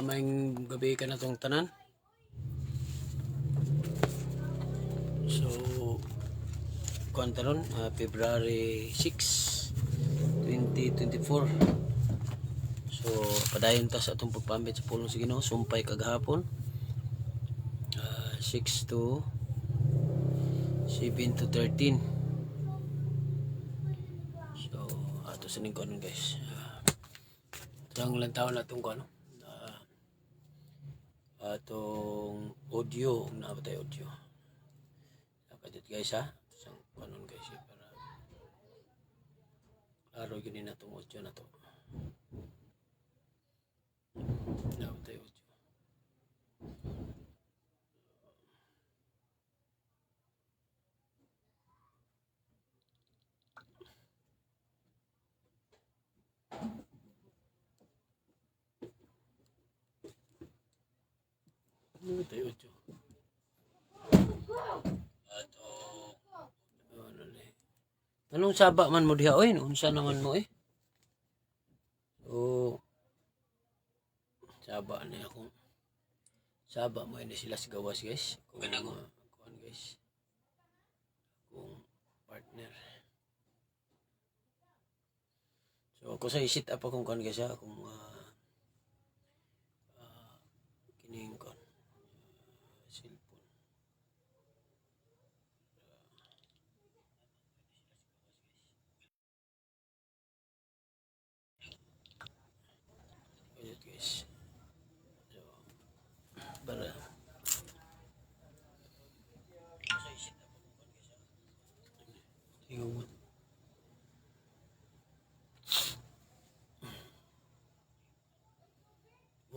may gabi ka na tong tanan. So, kwantaron, uh, February 6, 2024. So, padayon ta sa atong pagpambit sa pulong sa Ginoo, sumpay kagahapon. Uh, 6 to 7 to 13. So, ato sa ning guys. Uh, ang lang taon na itong ano. Atong audio, na ba tayo audio. Nakadit guys ha. Isang kanon guys eh, para klaro gini na itong audio na to. Na ba tayo audio. Ano ba tayo audio? Ato. Ano na eh. Anong saba man mo diha oy? Unsa naman mo eh? So, saba na ako. Saba mo ini sila sa gawas guys. Kung ano kuan guys. Kung partner. So, ako sa isit up akong kuan guys ha. Kung uh, kining kuan. Uh, cellphone. Ayun guys. So, para Tingnan mo.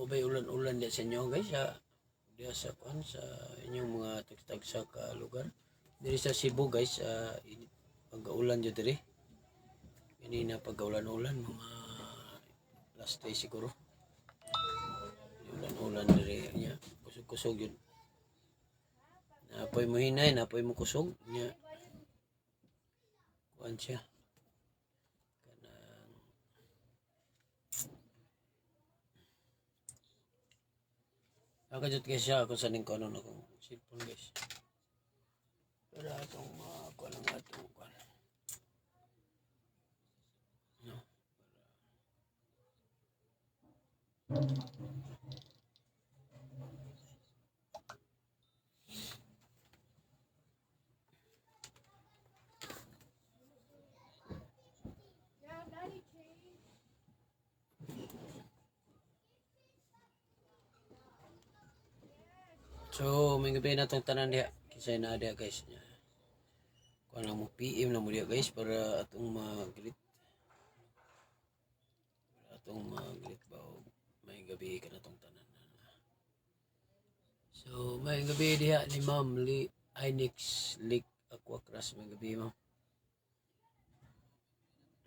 Mo ba'y ulan-ulan di sa inyo guys sa diya sa kuan sa inyong mga tagtag sa ka lugar. Diri sa Cebu guys sa pag-ulan jud diri. Kanina pag-ulan-ulan mga last day siguro. Ulan-ulan diri niya. Kusog-kusog yun. Napoy mo hinay, napoy mo kusog niya. Kuan siya. Kanang Nakajut guys siya ako sa ning kono na kong cellphone guys. Para atong mga kuan ang atong kuan. No. So, may gabi na itong tanan diha. Kisay na diha guys. Kuha na mo PM na mo diha guys para atong mag-greet. Para atong mag-greet ba o may gabi ka na itong tanan. So, may gabi diha ni Ma'am Lee Inix Lake Aquacross. May gabi ma'am.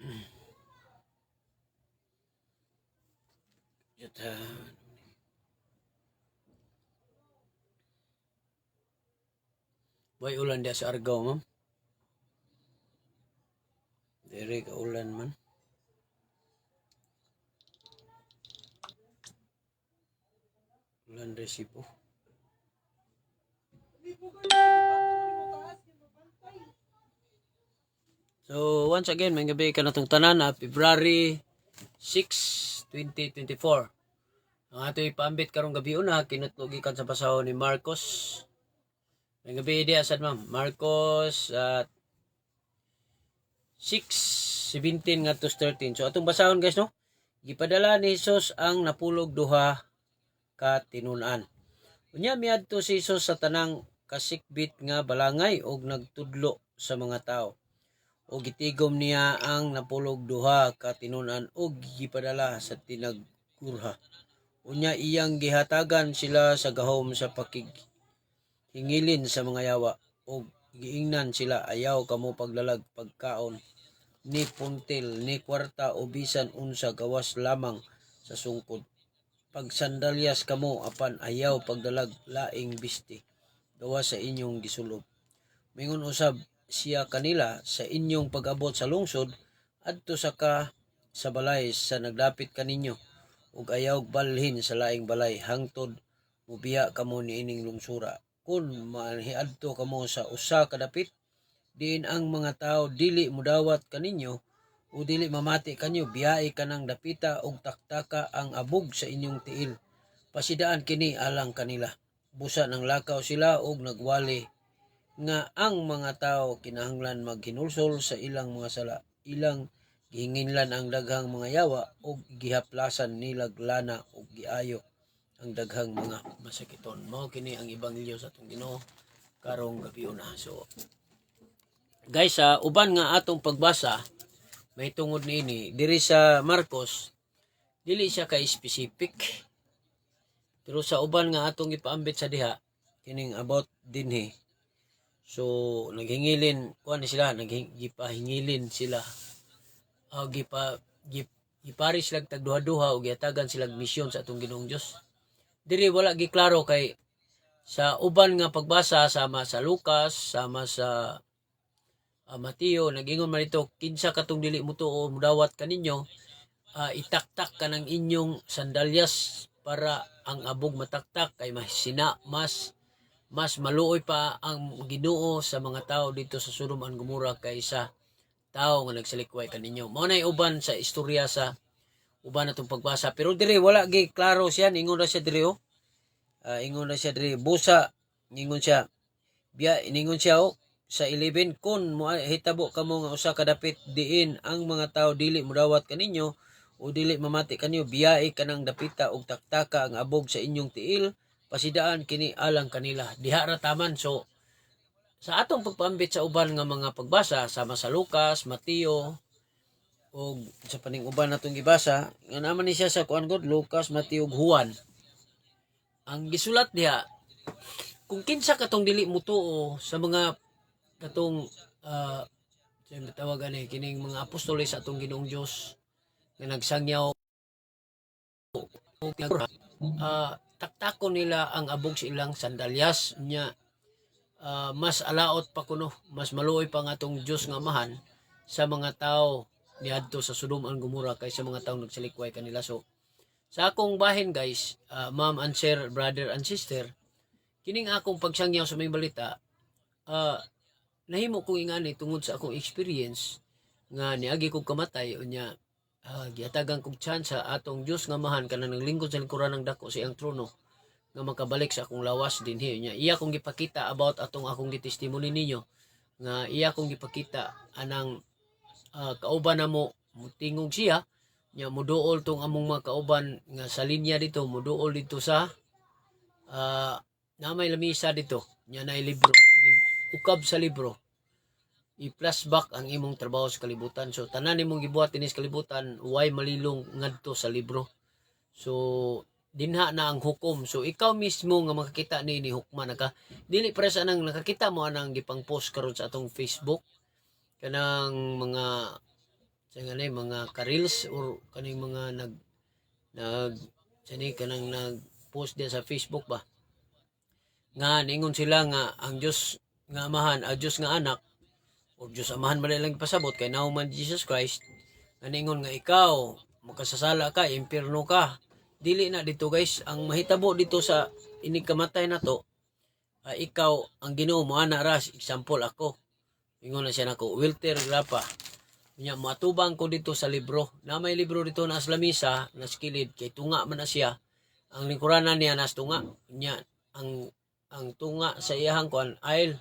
Yata. May ulan dia sa Argao, ma'am. Dire ka ulan man. Ulan resibo. So, once again, may gabi ka na itong tanan na February 6, 2024. Ang ato ipambit karong gabi una, kinutlogikan sa basaho ni Marcos may gabi di asad ma'am. Marcos at 6, 17 nga to 13. So atong basahon guys no. Gipadala ni Jesus ang napulog duha ka tinunan. Unya miadto si Jesus sa tanang kasikbit nga balangay og nagtudlo sa mga tao. O gitigom niya ang napulog duha ka tinunan og gipadala sa tinagkurha. Unya iyang gihatagan sila sa gahom sa pakig hingilin sa mga yawa o giingnan sila. Ayaw kamo paglalag pagkaon. Ni puntil ni kwarta o bisan unsa gawas lamang sa sungkod. Pag sandalyas kamo apan ayaw pagdalag laing bisti. Gawas sa inyong gisulob. Mingon usab siya kanila sa inyong pag-abot sa lungsod adto sa ka sa balay sa naglapit kaninyo ug ayaw balhin sa laing balay. Hangtod mubiya kamo niining lungsura kun mahiadto kamo sa usa ka dapit diin ang mga tao dili mudawat kaninyo o dili mamati kanyo biyae kanang dapita og taktaka ang abog sa inyong tiil. Pasidaan kini alang kanila. Busa ng lakaw sila og nagwali nga ang mga tao kinahanglan maghinulsol sa ilang mga sala. Ilang gihinginlan ang daghang mga yawa ug gihaplasan nilag lana ug giayo ang daghang mga masakiton. Mao kini ang ebanghelyo sa atong Ginoo. Karong gabi na so guys sa uban nga atong pagbasa may tungod niini diri sa Marcos dili siya ka specific pero sa uban nga atong ipaambit sa diha kining about dinhi so naghingilin kuan sila naghingipahingilin sila. O gipa gip, gipari sila tag duha-duha o giatagan sila misyon sa atong Ginoong Dios diri wala giklaro kay sa uban nga pagbasa sama sa Lucas sama sa uh, Mateo nagingon man ito kinsa katong dili mo tuo mudawat kaninyo uh, itaktak ka ng inyong sandalyas para ang abog mataktak kay mas mas mas maluoy pa ang Ginoo sa mga tao dito sa Sodom and Gomorrah kaysa tao nga nagsalikway kaninyo. Mao nay uban sa istorya sa uban natong pagbasa. Pero dire wala gi klaro siya. Ingon ra siya dire oh. Ah, ingon ra siya dire. Busa ingon siya. Biya iningon siya oh, sa 11 kun mo hitabo kamo nga usa ka dapit diin ang mga tao dili modawat kaninyo o dili mamati kanyo biyae kanang dapita og taktaka ang abog sa inyong tiil. Pasidaan kini alang kanila. Diha ra taman so sa atong pagpambit sa uban nga mga pagbasa sama sa Lucas, Mateo o sa paning uban natong gibasa nga naman ni siya sa kuan god Lucas, ug Juan. Ang gisulat diha kung kinsa katong dili mo tuo sa mga katong uh, tawag ani kining mga apostoles sa atong Ginoong Dios nga nagsangyaw uh, taktakon nila ang abog sa ilang sandalyas nya uh, mas alaot pa kuno mas maluoy pa nga atong Dios nga mahan sa mga tao niadto sa Sodom and Gomorrah kaysa mga tao nagsalikway kanila. So sa akong bahin guys uh, ma'am and sir brother and sister kining akong pagsangyaw sa may balita uh, nahimo kong ingani tungod sa akong experience nga niagi kong kamatay unya uh, giatagan kong chance sa atong Dios nga mahan kanang naglingkod sa lingkuran ng dako sa iyang trono nga makabalik sa akong lawas din. Hiyo niya iya kong gipakita about atong akong gitestimony ninyo nga iya kong gipakita anang uh, kauban namo mutingog siya. Nya muduol tong among mga kauban nga sa linya dito muduol dito sa uh, na may lamisa dito. Nya na libro ukab sa libro. I-flashback ang imong trabaho sa kalibutan. So tanan nimong gibuhat inis kalibutan why malilong ngadto sa libro? So dinha na ang hukom. So ikaw mismo nga makakita ni ni hukma naka dili para sa nang nakakita mo anang gipang post karon sa atong Facebook kanang mga sa nga mga karils or kaning mga nag nag sani kanang nag post din sa Facebook ba? Nga ningon sila nga ang Dios nga amahan ang Dios nga anak o Diyos amahan man lang pasabot kay nauman Jesus Christ naningon nga ikaw makasasala ka impierno ka. Dili na dito guys. Ang mahitabo dito sa inig kamatay na to uh, ikaw ang Ginoo mo ana ras example ako ingon na siya nako Wilter Grapa. Nya matubang ko dito sa libro. Na may libro dito na sa lamisa na skilid kay tunga man na siya. Ang lingkuranan niya nas tunga. Nya ang ang tunga sa iyahang kuan aisle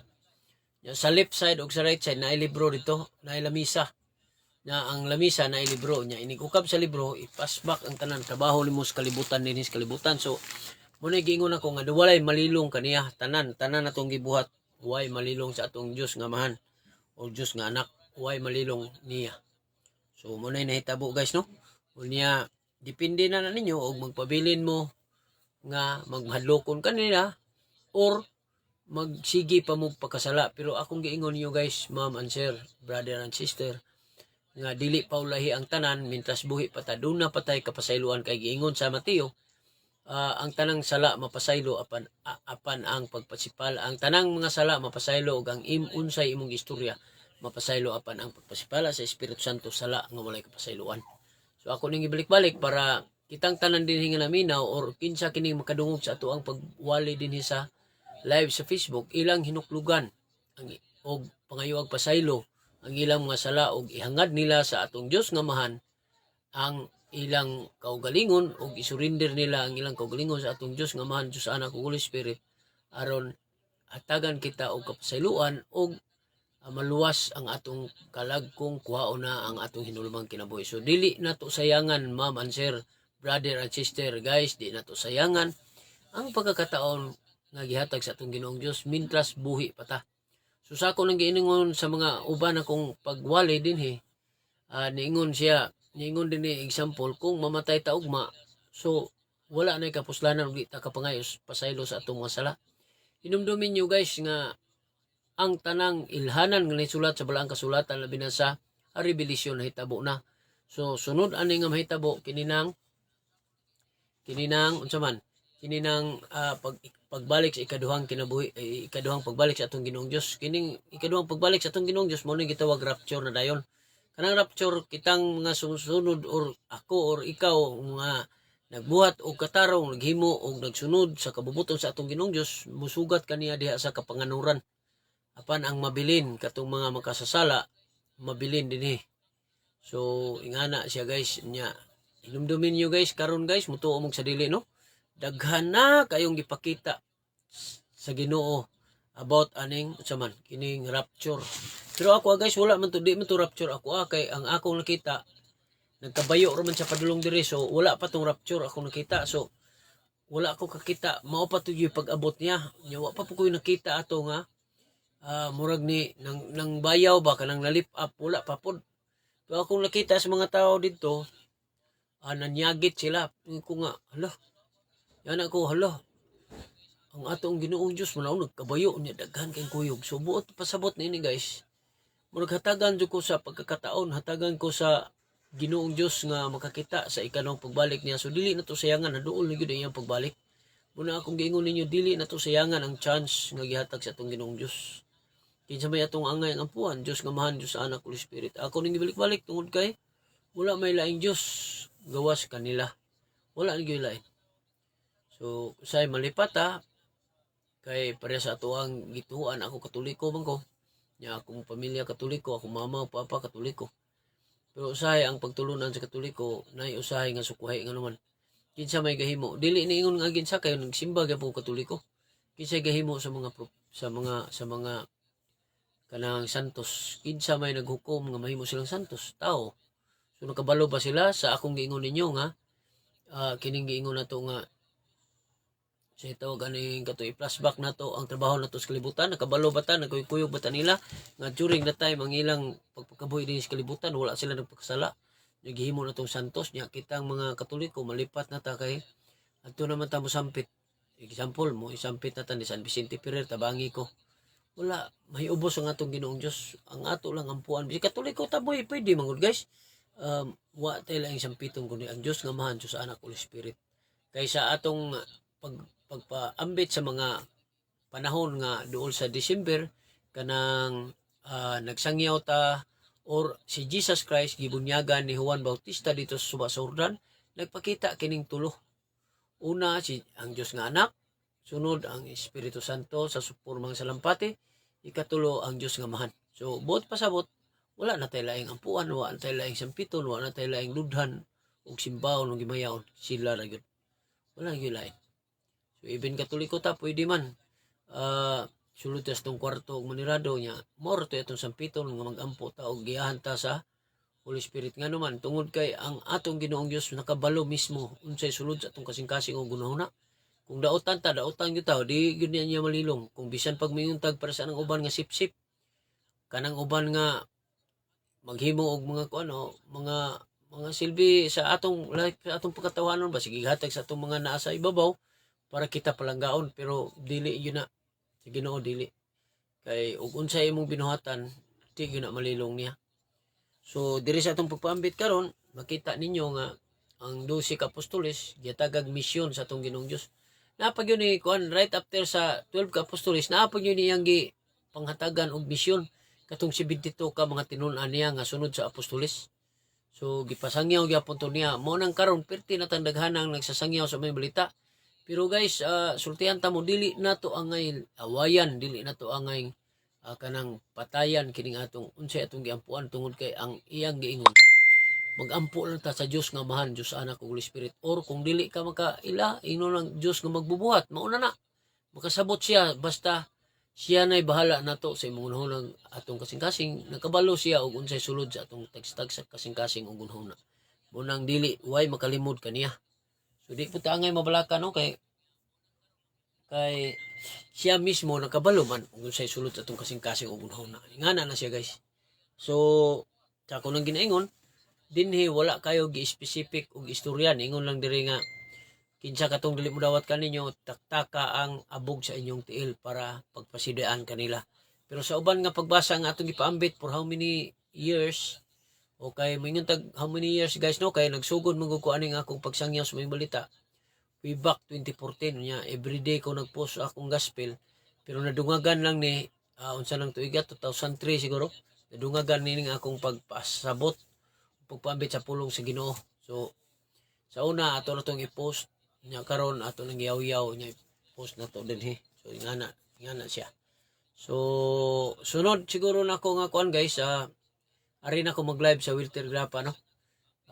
sa left side o sa right side na libro dito na lamisa. Na ang lamisa na libro. Niya inigukab sa libro ipass back ang tanan. Trabaho limo sa kalibutan dinis kalibutan. So muna giingon ako nga walay malilong kaniya tanan. Tanan natong gibuhat. Way malilong sa atong Dios nga mahan o Dios nga anak way malilong niya. So muna nahitabo guys no? Unya depende na na ninyo og magpabilin mo nga magmahadlokon kanila or magsige pa mo pagkasala pero akong giingon niyo guys ma'am and sir brother and sister nga dili pa ulahi ang tanan mintas buhi pa ta na patay kapasayloan kay giingon sa Mateo uh, ang tanang sala mapasaylo apan apan ang pagpasipal. Ang tanang mga sala mapasaylo ug ang im unsay imong istorya mapasaylo apan ang pagpasipala sa Espiritu Santo sala nga walay kapasayloan. So ako ning ibalik-balik para kitang tanan din nga naminaw or kinsa kining makadungog sa ato ang pagwali din sa live sa Facebook ilang hinuklugan ang og pangayuag pasaylo ang ilang mga sala og ihangad nila sa atong Dios nga mahan ang ilang kaugalingon og isurinder nila ang ilang kaugalingon sa atong Dios nga mahan Dios anak ug Holy Spirit aron hatagan kita og kapasayloan og ah, maluwas ang atong kalagkong kuhaon na ang atong hinulumang kinabuhi. So dili nato sayangan ma'am and sir, brother and sister, guys, di nato sayangan ang pagkakataon nga gihatag sa atong Ginoong Dios mintras buhi pa ta. So sa ako nang giingon sa mga uban akong pagwali din he, ah, niingon siya, niingon din ni example kung mamatay ta ugma, so wala na kapuslanan ug ta kapangayos pasaylo sa atong mga sala. Hinumdumin niyo guys nga ang tanang ilhanan nga nisulat sa balaang kasulatan labi na sa revelasyon hitabo na. So sunod ani nga mahitabo kininang kininang unsa man kininang ah, pag pagbalik sa ikaduhang kinabuhi eh, ikaduhang pagbalik sa atong Ginoong Dios kining ikaduhang pagbalik sa atong Ginoong Dios mo ni gitawag rapture na dayon kanang rapture kitang mga sumusunod or ako or ikaw mga nagbuhat og katarong naghimo og nagsunod sa kabubuton sa atong Ginoong Dios musugat kaniya diha sa kapanganuran. Apan ang mabilin katong mga makasasala mabilin dinhi so ingana siya guys nya inumdumin niyo guys karon guys mutuo mong sa dili no? Daghan na kayong gipakita sa Ginoo about aning unsa man kining rapture. Pero ako ah, guys wala man to di man to rapture ako ah, kay ang akong nakita nagkabayo ra man sa padulong diri so wala pa tong rapture ako nakita. So wala ako kakita. Mao pa to yung pag-abot niya. Nya wa pa po ko nakita ato nga ah, murag ni nang, nang bayaw ba kanang nalip up wala pa pod pero akong nakita sa mga tao dito ah, nanyagit sila. Ko nga hala yan ako hala ang atong Ginoong Dios mo nagkabayo niya daghan kay kuyog so buot pasabot nini guys. Murag hatagan jud ko sa pagkakataon hatagan ko sa Ginoong Dios nga makakita sa ikanong pagbalik niya. So dili na to sayangan. Na duol gyud ang iyang pagbalik. Muna akong giingon ninyo dili na to sayangan ang chance nga gihatag sa atong Ginoong Dios kinsa may atong angay ang ampuan Dios nga mahan Dios anak Holy Spirit. Ako ning gibalik-balik tungod kay wala may laing Dios gawas kanila. Wala ni gyud lain so say malipat ha kay pareha sa ato ang gituan ako katoliko man ko. Nya akong pamilya katoliko ako mama papa katoliko. Pero usahay ang pagtulunan sa katoliko nay usahay nga sukuhay nga naman. Kinsa may gahimo? Dili ni ingon nga ginsa kayo nagsimba gyapon ko katoliko. Kinsa gahimo sa mga sa mga sa mga kanang santos? Kinsa may naghukom nga mahimo silang santos? Tao. So nakabalo ba sila sa akong giingon ninyo nga? Ah, kining giingon nato nga sa ito ganing kato i-flashback na to ang trabaho na to sa kalibutan. Nakabalo ba ta? Nagkuyog ba ta nila? Nga during that time ang ilang pagpakabuhi din sa kalibutan wala sila nagpakasala. Naghihimo na tong santos nya kitang mga katoliko malipat na ta kay adto naman ta mo sampit. Example mo isampit na ta ni San Vicente Ferrer tabangi ko. Wala may ubos ang atong Ginoong Dios ang ato lang ampuan si katoliko ta boy pwede mangod guys. Um, wa tayo lang sampitong kundi ang Dios nga mahan Dios anak Holy Spirit. Kaysa atong pag pagpaambit sa mga panahon nga dool sa December kanang ah, nagsangyaw ta or si Jesus Christ gibunyagan ni Juan Bautista dito sa Suba Jordan nagpakita kining tulo. Una si ang Dios nga anak sunod ang Espiritu Santo sa supurmang salampati ikatulo ang Dios nga mahan. So buot pasabot wala na tayo laing ampuan wala na tayo laing sampiton wala na tayo laing ludhan ug simbaon ug gimayaon sila ra gyud wala gyud lain So even katoliko ta pwede man. Ah sulod tas tong kwarto og manirado nya. More to itong sampiton nga magampo ta og giyahan ta sa Holy Spirit nga naman tungod kay ang atong Ginoong Dios nakabalo mismo unsay sulod sa atong kasing-kasing og gunahuna. Kung daotan ta, daotan gyud ta, di gyud niya malilong. Kung bisan pag mayuntag para sa anang uban nga sip-sip. Kanang uban nga maghimo og mga kuano, mga mga silbi sa atong life, sa atong pagkatawanon ba sige hatag sa atong mga naa sa ibabaw para kita palanggaon pero dili yun na. Sa Ginoo dili. Kay ug unsay imong binuhatan di gyud na malilong niya. So diri sa atong pagpaambit karon makita ninyo nga ang 12 ka apostoles gitagag misyon sa atong Ginoong Dios napag yun ni kuan right after sa 12 ka apostoles napag yun niyang gi panghatagan og misyon. Katong 72 ka mga tinun-an niya nga sunod sa apostoles. So gipasangyaw gyapon to niya. Mo nang karon perti na tang daghanang nagsasangyaw sa may balita. Pero guys, ah, sultihan ta mo dili nato angay awayan, dili nato angay ah, kanang patayan kining atong unsay atong giampuan tungod kay ang iyang giingon. Magampo lang ta sa Dios nga mahan, Dios anak ug Holy Spirit. Or kung dili ka makaila, ino lang Dios nga magbubuhat, mauna na. Makasabot siya basta siya na'y bahala nato sa imong unahon atong kasing-kasing nakabalo siya og unsay sulod sa atong tagstag sa kasing-kasing ug unahon munang dili way makalimod kaniya so di po tangay mabalaka no? Kay kay siya mismo nakabalo man og unsay sulod atong kasing-kasing ug unahon ingana na siya guys. So sa ko nang ginaingon dinhi wala kayo gi-specific og istorya ingon lang diri nga kinsa katong dili mo dawat kaninyo taktaka ang abog sa inyong tiil para pagpasidaan kanila pero sa uban nga pagbasa nga atong gipaambit for how many years o kay mingon tag how many years guys no? Kay nagsugod mo ko aning akong pagsangyaw sa mga balita. Way back 2014 nya everyday ko nagpost akong gospel pero nadungagan lang ni ah, unsa lang tuiga 2003 siguro. Nadungagan ni ning akong pagpasabot pagpaambit sa pulong sa Ginoo. So sa una ato na tong i-post. Nya karon ato nang yaw-yaw nya post na to dinhi so ingana ingana siya. So sunod siguro na ako nga kuan guys ah ari na ako mag-live sa Wilter Grapa no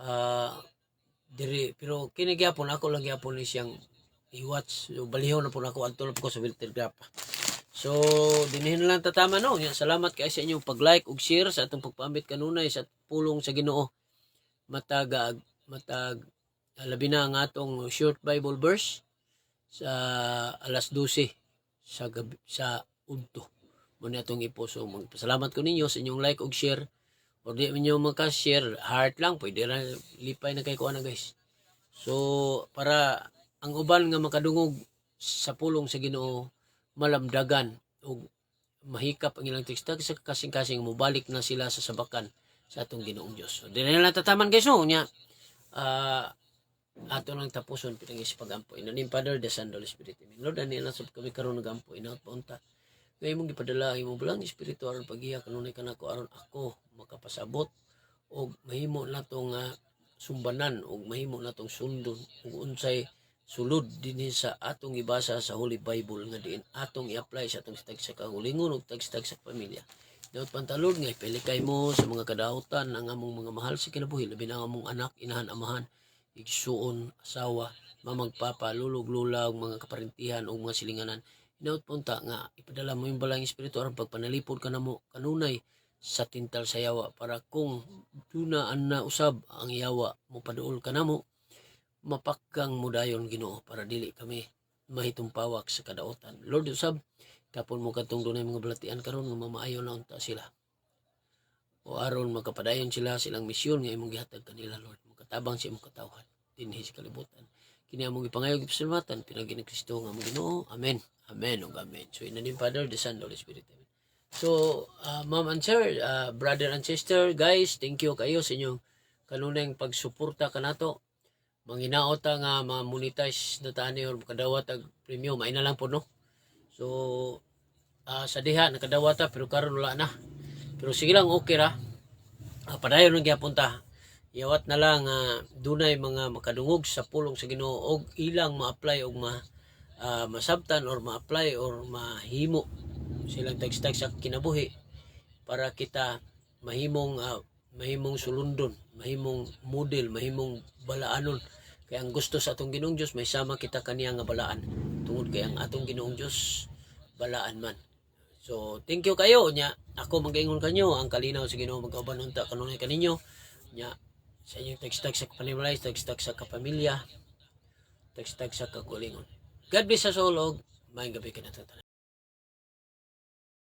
ah diri pero kini gyapon ako lang gyapon ni siyang i-watch so balihaw na po na ako po ko sa Wilter Grapa So, dinhin lang tatama no. Yan, salamat kay sa inyong pag-like ug share sa atong pagpaambit kanunay sa pulong sa Ginoo. Matag matag ah, labi na ang atong short Bible verse sa alas 12 sa gabi, sa udto. Mo ni atong iposo. Magpasalamat ko ninyo sa inyong like ug share. O di ninyo maka-share, heart lang pwede ra lipay na kay ko na guys. So, para ang uban nga makadungog sa pulong sa Ginoo malamdagan o mahikap ang ilang tekstag sa kasing-kasing mubalik na sila sa sabakan sa atong Ginoong Dios. So, dinay lang tataman guys no nya. ah ato lang tapuson pitang is pagampo. In the name Father, the Son, the Holy Spirit. Amen. Lord, ani lang sab kami karon nagampo inaot paunta. Ngayon mong gipadala imo bulang espiritu aron pagiya kanunay kanako aron ako makapasabot og mahimo nato nga sumbanan og mahimo natong sundon ug unsay sulod dinhi sa atong ibasa sa Holy Bible nga diin atong i-apply sa atong stag sa kahulingon ug tagstag sa pamilya. Daot pantalod nga ipilikay mo sa mga kadaotan ang among mga mahal sa kinabuhi labi na ang among anak, inahan, amahan, igsuon, asawa, mamang papa, lulog, lula, mga kaparintihan ug mga silinganan. Daot punta nga ipadala mo yung balang espiritu aron pagpanalipod ka namo kanunay sa tintal sa yawa para kung dunaan na usab ang yawa mo paduol ka namo mapakgang mudayon Ginoo para dili kami mahitumpawak sa kadaotan. Lord usab kapon mo katong dunay mga balatian karon nga mamaayo na unta sila. O aron makapadayon sila silang misyon nga imong gihatag kanila Lord. Makatabang sa imong katawhan dinhi sa kalibutan. Kini among ipangayog gipasalamatan pinagi ni Kristo nga among Ginoo. Amen. Amen ug amen. So in the name Father, the Son, the Holy Spirit. Amen. So, uh, ma'am and sir, uh, brother and sister, guys, thank you kayo sa inyong kanunay pagsuporta kanato manginaot ta nga ma-monetize na tani or kadawat ag premium ay na lang po no so ah, sa diha nakadawat ta pero karon wala na pero sige lang okay ra uh, padayon lang gyapon yawat na lang nga dunay mga makadungog sa pulong sa Ginoo og ilang ma-apply og ma ah, masabtan or ma-apply or mahimo silang tagstag sa kinabuhi para kita mahimong ah, mahimong sulundon, mahimong model, mahimong balaanon. Kaya ang gusto sa atong Ginoong Dios may sama kita kaniya nga balaan. Tungod kay ang atong Ginoong Dios balaan man. So, thank you kayo nya. Ako magaingon kanyo ang kalinaw sa Ginoo magkauban unta kanunay kaninyo. Nya sa inyong tagstag sa kapanimalay, tagstag sa kapamilya, tagstag sa kagulingon. God bless us all og maayong gabi ka na